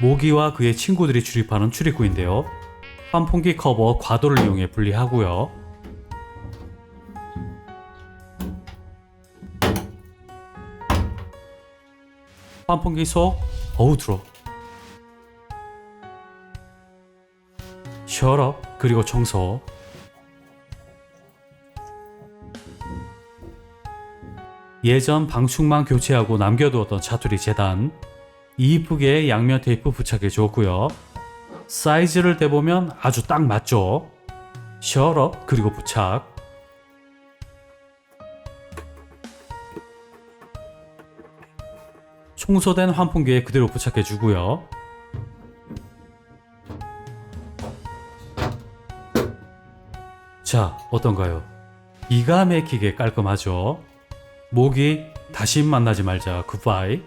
모기와 그의 친구들이 출입하는 출입구인데요. 환풍기 커버 과도를 이용해 분리하고요. 환풍기 속 어우 들어 셔럽 그리고 청소 예전 방충망 교체하고 남겨두었던 차투리 재단 이쁘게 양면 테이프 부착해 줬고요. 사이즈를 대보면 아주 딱 맞죠? 셔럽 그리고 부착. 청소된 환풍기에 그대로 부착해 주고요. 자 어떤가요? 기가 막히게 깔끔하죠? 모기 다시 만나지 말자. 굿바이